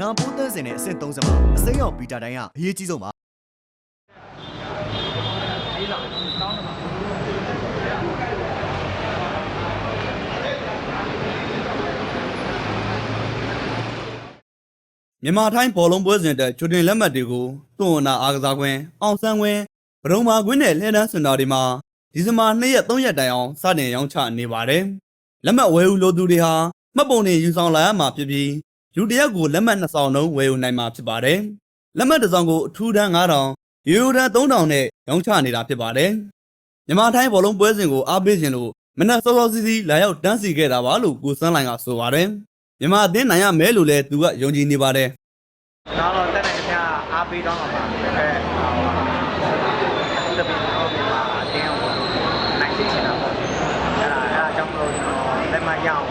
နာပိုးသန်းစင်နဲ့အဆင့်30မှာအစိမ်းရောင်ဘီတာတိုင်းကအရေးကြီးဆုံးပါမြန်မာထိုင်းဘောလုံးပွဲစဉ်တဲ့ချူတင်လက်မှတ်တွေကိုသွန်နာအားကစားကွင်းအောင်ဆန်းကွင်းဗရုံမာကွင်းနဲ့လှည့်တန်းစင်တာတွေမှာဒီဇင်ဘာ2ရက်3ရက်တိုင်အောင်စတင်ရောင်းချနေပါတယ်။လက်မှတ်ဝယ်ယူလိုသူတွေဟာမှတ်ပုံတွေယူဆောင်လာရမှာဖြစ်ပြီး လူတစ်ယောက်ကိုလက်မှတ်2ဆောင်လုံးဝယ်ယူနိုင်မှာဖြစ်ပါတယ်။လက်မှတ်တစ်ဆောင်ကိုအထူးတန်း9000ရိုးရိုးတန်း3000နဲ့ရောင်းချနေတာဖြစ်ပါတယ်။မြန်မာထိုင်းဘောလုံးပွဲစဉ်ကိုအားပေးခြင်းလို့မနက်စောစောစီးစီးလာရောက်တန်းစီခဲ့တာပါလို့ကိုစန်းလိုင်ကဆိုပါတယ်။မြန်မာအသင်းနိုင်ရမယ်လို့လည်းသူကယုံကြည်နေပါတယ်တော့တော့တက်တဲ့ခင်ဗျာအားပေးတော့မှာပါအဲဟိုတပည့်တော့ဒီမှာအတင်းအောင်နိုင်စစ်ချင်တာပေါ့အဲ့ဒါအဲ့ဒါကြောင့်မလို့ကျွန်တော်လက်မရအောင်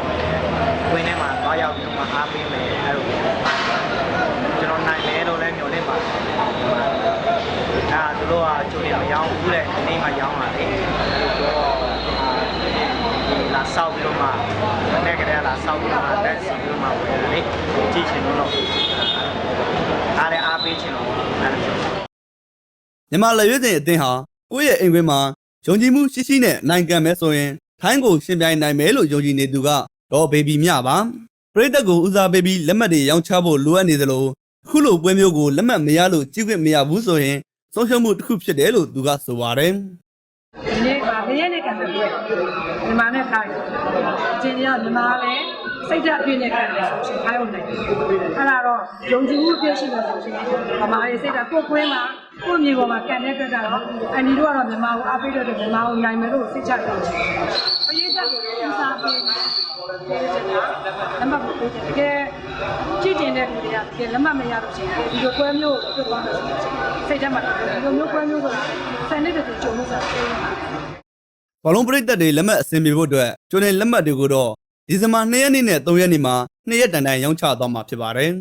ဝင်းထဲမှာတော့ရောက်ပြီးတော့အားပေးမယ်အဲ့လိုကျွန်တော်နိုင်မယ်လို့လည်းမျှော်လင့်ပါတယ်အဲ့ဒါသူတို့ကကြိုနေမ ရောင်းဘူးတဲ့ဒီနေ့မှရောင်းလာတယ်အဲ့လိုတော့ဒီလာဆောက်ပြီးတော့မှမနေ့ကတည်းကလာဆောက်ပြီးတော့မှတက်စီပြီးတော့မှဝင်တယ်လေကြည့်ချင်လို့တော့အားလည်းအားပေးချင်တော့အဲ့လိုမျိုးမြန်မာလက်ရွေးစင်အသင်းဟာကိုယ့်ရဲ့အိမ်ခွင်းမှာယုံကြည်မှုရှိရှိနဲ့နိုင်ကန်မဲဆိုရင်ထိုင်းကိုရှင်ပြိုင်နိုင်မယ်လို့ယုံကြည်နေသူကတော့ဘေဘီမြပါပရိသတ်ကိုဦးစားပေးပြီးလက်မှတ်တွေရောင်းချဖို့လိုအပ်နေသလိုအခုလိုပွဲမျိုးကိုလက်မှတ်မရလို့ကြီးခွင့်မရဘူးဆိုရင် ဆုံးရှုံးမှုတစ်ခုဖြစ်တယ်လို့သူကဆိုပါတယ်ဒီနေ့ကမင်းရဲ့ကံတဲ့မြန်မာနဲ့ခိုင်းအချင်းကြီးကမြန်မာလည်းစိတ်ဓာတ်အပြည့်နဲ့ကံတယ်ဆိုရှင်ခိုင်းအောင်နိုင်အဲ့ဒါတော့ယုံကြည်မှုအပြည့်ရှိလို့ဆိုရှင်ဗမာရဲ့စိတ်ဓာတ်ကိုယ်ကွင်းမှာကိုယ့်မြေပေါ်မှာကံတဲ့အတွက်ကတော့အန်ဒီတို့ကတော့မြန်မာကိုအားပေးတဲ့အတွက်မြန်မာကိုနိုင်မယ်လို့စိတ်ချတယ်ပရိသတ်ကိုလည်းစားပေးတယ်လက်မှတ်ကိုပေးတယ်တကယ် ကြည့်တင်တဲ့လူတွေကတကယ်လက်မှတ်မရလို့ရှိရင်ဒီလိုကွဲမျိုးကိုပြတ်သွားမယ်ဆိုရင်စိတ်ထဲမှာဒီလိုမျိုးကွဲမျိုးကိုဆန်နေတဲ့သူကြုံလို့ဆိုတာသိနေတာဘောလုံးပရိသတ်တွေလက်မှတ်အဆင်ပြေဖို့အတွက်ကျွန်းနေလက်မှတ်တွေကိုတော့ဒီဇင်ဘာ2ရက်နေ့နဲ့3ရက်နေ့မှာ2ရက်တန်တန်ရောင်းချသွားမှာဖြစ်ပါတယ်